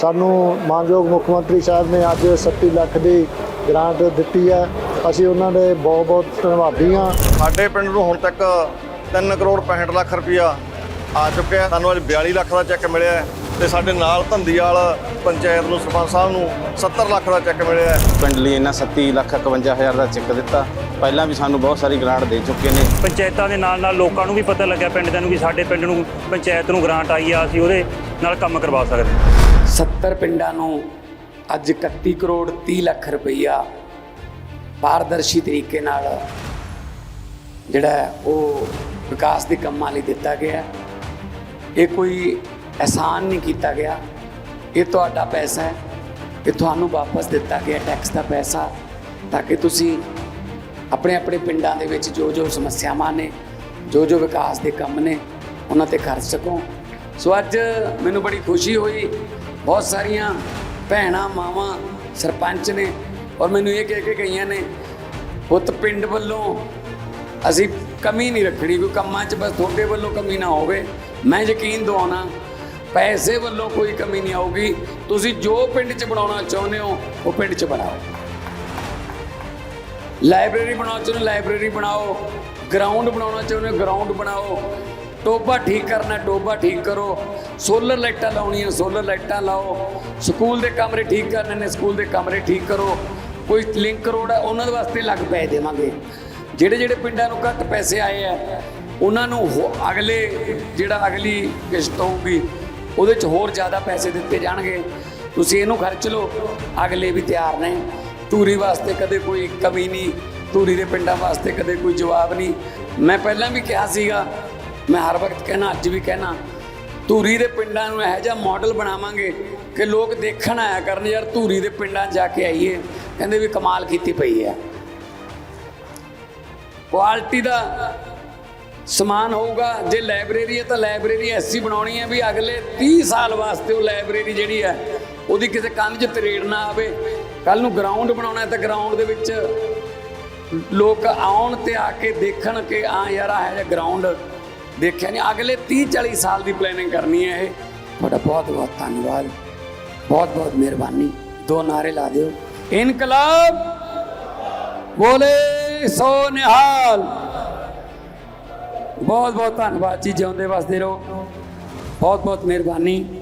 ਸਾਨੂੰ ਮਾਨਯੋਗ ਮੁੱਖ ਮੰਤਰੀ ਸਾਹਿਬ ਨੇ ਅੱਜ 37 ਲੱਖ ਦੀ ਗ੍ਰਾਂਟ ਦਿੱਤੀ ਹੈ। ਅਸੀਂ ਉਹਨਾਂ ਦੇ ਬਹੁਤ ਬਹੁਤ ਧੰਨਵਾਦੀ ਹਾਂ। ਸਾਡੇ ਪਿੰਡ ਨੂੰ ਹੁਣ ਤੱਕ 3 ਕਰੋੜ 65 ਲੱਖ ਰੁਪਇਆ ਆ ਚੁੱਕਿਆ ਸਾਨੂੰ ਅੱਜ 42 ਲੱਖ ਦਾ ਚੈੱਕ ਮਿਲਿਆ ਹੈ ਤੇ ਸਾਡੇ ਨਾਲ ਧੰਦੀਵਾਲ ਪੰਚਾਇਤ ਨੂੰ ਸਰਪੰਚ ਸਾਹਿਬ ਨੂੰ 70 ਲੱਖ ਦਾ ਚੈੱਕ ਮਿਲਿਆ ਪਿੰਡ ਲਈ ਇਹਨਾਂ 37 ਲੱਖ 51 ਹਜ਼ਾਰ ਦਾ ਚੈੱਕ ਦਿੱਤਾ। ਪਹਿਲਾਂ ਵੀ ਸਾਨੂੰ ਬਹੁਤ ਸਾਰੀ ਗ੍ਰਾਂਟ ਦੇ ਚੁੱਕੇ ਨੇ। ਪੰਚਾਇਤਾਂ ਦੇ ਨਾਲ ਨਾਲ ਲੋਕਾਂ ਨੂੰ ਵੀ ਪਤਾ ਲੱਗਿਆ ਪਿੰਡ ਦੇ ਨੂੰ ਵੀ ਸਾਡੇ ਪਿੰਡ ਨੂੰ ਪੰਚਾਇਤ ਨੂੰ ਗ੍ਰਾਂਟ ਆਈ ਆ। ਅਸੀਂ ਉਹਦੇ ਨਾਲ ਕੰਮ ਕਰਵਾ ਸਕਦੇ ਹਾਂ। 70 ਪਿੰਡਾਂ ਨੂੰ ਅੱਜ 31 ਕਰੋੜ 30 ਲੱਖ ਰੁਪਈਆ ਪਾਰਦਰਸ਼ੀ ਤਰੀਕੇ ਨਾਲ ਜਿਹੜਾ ਉਹ ਵਿਕਾਸ ਦੇ ਕੰਮਾਂ ਲਈ ਦਿੱਤਾ ਗਿਆ ਇਹ ਕੋਈ ਅਹਿਸਾਨ ਨਹੀਂ ਕੀਤਾ ਗਿਆ। ਇਹ ਤੁਹਾਡਾ ਪੈਸਾ ਹੈ। ਇਹ ਤੁਹਾਨੂੰ ਵਾਪਸ ਦਿੱਤਾ ਗਿਆ ਟੈਕਸ ਦਾ ਪੈਸਾ ਤਾਂ ਕਿ ਤੁਸੀਂ ਆਪਣੇ ਆਪਣੇ ਪਿੰਡਾਂ ਦੇ ਵਿੱਚ ਜੋ ਜੋ ਸਮੱਸਿਆਵਾਂ ਨੇ, ਜੋ ਜੋ ਵਿਕਾਸ ਦੇ ਕੰਮ ਨੇ, ਉਹਨਾਂ ਤੇ ਖਰਚ ਸਕੋ। ਸੋ ਅੱਜ ਮੈਨੂੰ ਬੜੀ ਖੁਸ਼ੀ ਹੋਈ ਬਹੁਤ ਸਾਰੀਆਂ ਭੈਣਾਂ, ਮਾਵਾਂ, ਸਰਪੰਚ ਨੇ ਔਰ ਮੈਨੂੰ ਇਹ ਕਹਿ ਕੇ ਗਈਆਂ ਨੇ, ਪੁੱਤ ਪਿੰਡ ਵੱਲੋਂ ਅਸੀਂ ਕਮੀ ਨਹੀਂ ਰੱਖਣੀ, ਕੋਈ ਕੰਮਾਂ 'ਚ ਬਸ ਤੁਹਾਡੇ ਵੱਲੋਂ ਕਮੀ ਨਾ ਹੋਵੇ। ਮੈਂ ਯਕੀਨ ਦਿਵਾਉਣਾ, ਪੈਸੇ ਵੱਲੋਂ ਕੋਈ ਕਮੀ ਨਹੀਂ ਆਊਗੀ। ਤੁਸੀਂ ਜੋ ਪਿੰਡ 'ਚ ਬਣਾਉਣਾ ਚਾਹੁੰਦੇ ਹੋ, ਉਹ ਪਿੰਡ 'ਚ ਬਣਾਓ। ਲਾਇਬ੍ਰੇਰੀ ਬਣਾਉਣਾ ਚਾਹੁੰਦੇ ਹੋ ਲਾਇਬ੍ਰੇਰੀ ਬਣਾਓ, ਗਰਾਊਂਡ ਬਣਾਉਣਾ ਚਾਹੁੰਦੇ ਹੋ, ਗਰਾਊਂਡ ਬਣਾਓ। ਟੋਬਾ ਠੀਕ ਕਰਨਾ, ਟੋਬਾ ਠੀਕ ਕਰੋ। ਸੋਲਰ ਲਾਈਟਾਂ ਲਾਉਣੀਆਂ, ਸੋਲਰ ਲਾਈਟਾਂ ਲਾਓ। ਸਕੂਲ ਦੇ ਕਮਰੇ ਠੀਕ ਕਰਨੇ ਨੇ, ਸਕੂਲ ਦੇ ਕਮਰੇ ਠੀਕ ਕਰੋ। ਕੋਈ ਲਿੰਕ ਰੋਡ ਹੈ ਉਹਨਾਂ ਦੇ ਵਾਸਤੇ ਲੱਗ ਪੈ ਦੇਵਾਂਗੇ। ਜਿਹੜੇ ਜਿਹੜੇ ਪਿੰਡਾਂ ਨੂੰ ਘੱਟ ਪੈਸੇ ਆਏ ਆ, ਉਹਨਾਂ ਨੂੰ ਹੋ- ਅਗਲੇ, ਜਿਹੜਾ ਅਗਲੀ ਕਿਸ਼ਤ ਹੋਊਗੀ, ਉਹਦੇ 'ਚ ਹੋਰ ਜ਼ਿਆਦਾ ਪੈਸੇ ਦਿੱਤੇ ਜਾਣਗੇ। ਤੁਸੀਂ ਇਹਨੂੰ ਖਰਚ ਲਓ, ਅਗਲੇ ਵੀ ਤਿਆਰ ਨੇ। ਧੂਰੀ ਵਾਸਤੇ ਕਦੇ ਕੋਈ ਕਮੀ ਨਹੀਂ, ਧੂਰੀ ਦੇ ਪਿੰਡਾਂ ਵਾਸਤੇ ਕਦੇ ਕੋਈ ਜਵਾਬ ਨਹੀਂ। ਮੈਂ ਪਹਿਲਾਂ ਵੀ ਕਿਹਾ ਸੀਗਾ ਮੈਂ ਹਰ ਵਕਤ ਕਹਿਣਾ, ਅੱਜ ਵੀ ਕਹਿਣਾ, ਧੂਰੀ ਦੇ ਪਿੰਡਾਂ ਨੂੰ ਇਹੋ ਜਿਹਾ ਮਾਡਲ ਬਣਾਵਾਂਗੇ ਕਿ ਲੋਕ ਦੇਖਣ ਆਇਆ ਕਰਨ, ਯਾਰ ਧੂਰੀ ਦੇ ਪਿੰਡਾਂ 'ਚ ਜਾ ਕੇ ਆਈਏ। ਕਹਿੰਦੇ ਵੀ ਕਮਾਲ ਕੀਤੀ ਪਈ ਹੈ। ਕੁਆਲਿਟੀ ਦਾ ਸਮਾਨ ਹੋਊਗਾ। ਜੇ ਲਾਇਬ੍ਰੇਰੀ ਹੈ ਤਾਂ ਲਾਇਬ੍ਰੇਰੀ ਐਸੀ ਬਣਾਉਣੀ ਹੈ ਵੀ ਅਗਲੇ 30 ਸਾਲ ਵਾਸਤੇ ਉਹ ਲਾਇਬ੍ਰੇਰੀ ਜਿਹੜੀ ਹੈ, ਉਹਦੀ ਕਿਸੇ ਕੰਧ 'ਚ ਤਰੇੜ ਨਾ ਆਵੇ। ਕੱਲ ਨੂੰ ਗਰਾਊਂਡ ਬਣਾਉਣਾ ਹੈ ਤਾਂ ਗਰਾਊਂਡ ਦੇ ਵਿੱਚ ਲੋਕ ਆਉਣ ਤੇ ਆ ਕੇ ਦੇਖਣ ਕਿ ਆ ਯਾਰ ਆ ਜਿਹਾ ਗਰਾਊਂਡ ਦੇਖਿਆ ਨਹੀਂ, ਅਗਲੇ 30 40 ਸਾਲ ਦੀ ਪਲੈਨਿੰਗ ਕਰਨੀ ਹੈ ਇਹ। ਤੁਹਾਡਾ ਬਹੁਤ ਬਹੁਤ ਧੰਨਵਾਦ। ਬਹੁਤ ਬਹੁਤ ਮਿਹਰਬਾਨੀ। ਦੋ ਨਾਰੇ ਲਾ ਦਿਓ। ਇਨਕਲਾਬ, ਬੋਲੇ ਸੋ ਨਿਹਾਲ। ਬਹੁਤ ਬਹੁਤ ਧੰਨਵਾਦ ਜੀ, ਜਿਉਂਦੇ ਵਸਦੇ ਰਹੋ। ਬਹੁਤ ਬਹੁਤ ਮਿਹਰਬਾਨੀ।